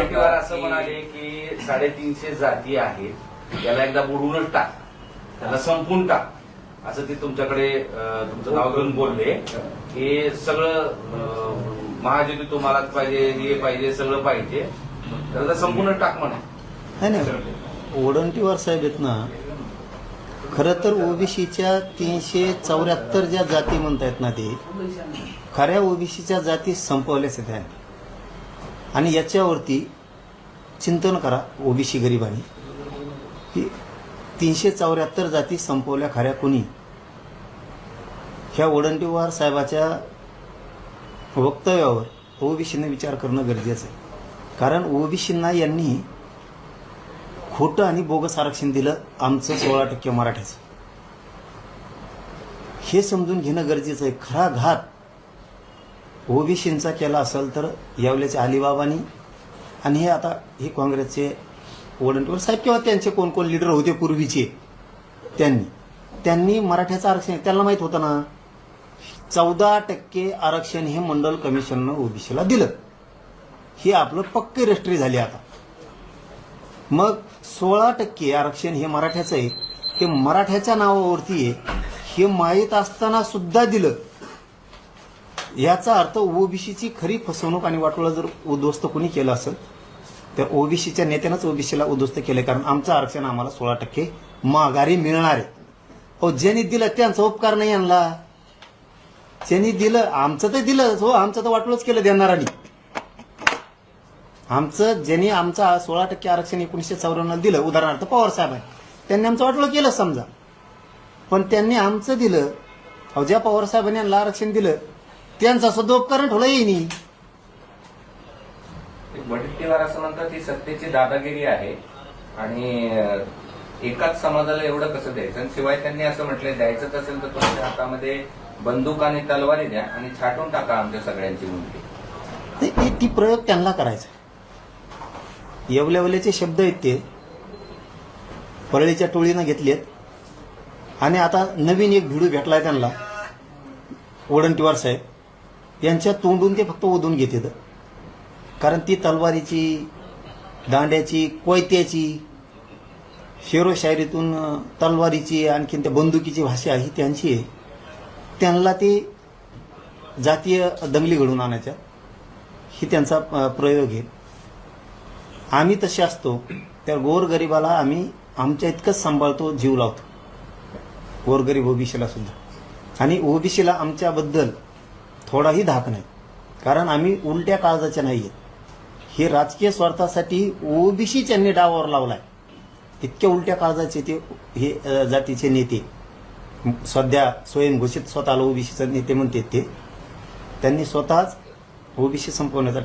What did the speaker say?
असं म्हणाले की साडेतीनशे जाती आहेत त्याला एकदा बुडवूनच टाक. त्याला संपून टाक. असं ते तुमच्याकडे तुमचं नाव घेऊन बोलले. हे सगळं अं, महायुती तुम्हालाच पाहिजे हे पाहिजे सगळं पाहिजे. त्याला संपूर्ण टाक म्हणा. नाही ओडंटीवार साहेब आहेत ना खरं तर ओबीसीच्या तीनशे चौऱ्याहत्तर ज्या जाती म्हणतायत ना ते खऱ्या ओबीसीच्या जाती संपवल्याच आहेत. आणि याच्यावरती चिंतन करा ओबीसी गरिबांनी. की तीनशे चौऱ्याहत्तर जाती संपवल्या खऱ्या कोणी? ह्या वडंटीवार साहेबाच्या वक्तव्यावर ओबीसीने विचार करणं गरजेचं आहे. कारण ओबीसींना यांनी खोटं आणि बोगस आरक्षण दिलं आमचं सोळा टक्के मराठ्याचं हे समजून घेणं गरजेचं आहे. खरा घात ओबीसींचा केला असेल तर यावल्याचे अलिबाबानी आणि हे आता हे काँग्रेसचे वडंटीवर साहेब किंवा त्यांचे कोण कोण लिडर होते पूर्वीचे त्यांनी. त्यांनी मराठ्याचं आरक्षण त्यांना माहीत होतं ना? चौदा टक्के आरक्षण हे मंडल कमिशननं ओबीसीला दिलं. हे आपलं पक्के रजिस्ट्री झाली आता. मग सोळा टक्के आरक्षण हे मराठ्याचं आहे. हे मराठ्याच्या नावावरती आहे. हे माहीत असताना सुद्धा दिलं. याचा अर्थ ओबीसीची खरी फसवणूक आणि वाटोळा जर उद्ध्वस्त कोणी केलं असेल तर ओबीसीच्या नेत्यानंच ओबीसीला उद्ध्वस्त केलं कारण आमचं आरक्षण आम्हाला सोळा टक्के माघारी मिळणार आहे. अहो ज्यांनी दिलं त्यांचा उपकार नाही आणला. ज्यांनी दिलं आमचं तर दिलं. हो आमचं तर वाटोळच केलं देणारांनी आमचं ज्यांनी आमचं सोळा टक्के आरक्षण एकोणीसशे चौऱ्याण्णव दिलं उदाहरणार्थ पवार साहेब आहे त्यांनी आमचं वाटलं केलं समजा. पण त्यांनी आमचं दिलं. अहो ज्या पवार साहेबांनी यांना आरक्षण दिलं त्यांचा सुद्धा उपकरण ठेवला येईनी वडीलवार असं म्हणतात ही सत्तेची दादागिरी आहे. आणि एकाच समाजाला एवढं कसं द्यायचं? आणि शिवाय त्यांनी असं म्हटलंय द्यायचंच असेल तर तुमच्या हातामध्ये बंदूक आणि तलवारी द्या आणि छाटून टाका आमच्या सगळ्यांची ते- ती प्रयोग त्यांना करायचा. येवल्यावल्याचे शब्द आहेत ते. परळीच्या टोळीनं घेतलेत. आणि आता नवीन एक भिडू भेटलाय त्यांना. वडंटीवार साहेब. यांच्या तोंडून ते फक्त ओढून घेतात. कारण ती तलवारीची दांड्याची कोयत्याची शेरोशायरीतून तलवारीची आणखीन त्या बंदुकीची भाषा ही त्यांची आहे. त्यांना ते जातीय दंगली घडून आणायच्या. ही त्यांचा प्रयोग आहे. आम्ही तसे असतो. त्या गोरगरिबाला आम्ही आमच्या इतकंच सांभाळतो जीव लावतो. गोरगरीब ओबीसीला सुद्धा. आणि ओबीसीला आमच्याबद्दल थोडाही धाक नाही. कारण आम्ही उलट्या काळजाच्या नाही आहेत हे राजकीय स्वार्थासाठी ओबीसी त्यांनी डावावर लावलाय. इतक्या उलट्या काळजाचे ते हे जातीचे नेते. सध्या स्वयंघोषित स्वतःला ओबीसीचे नेते म्हणतात ते. त्यांनी स्वतःच ओबीसी संपवण्याचा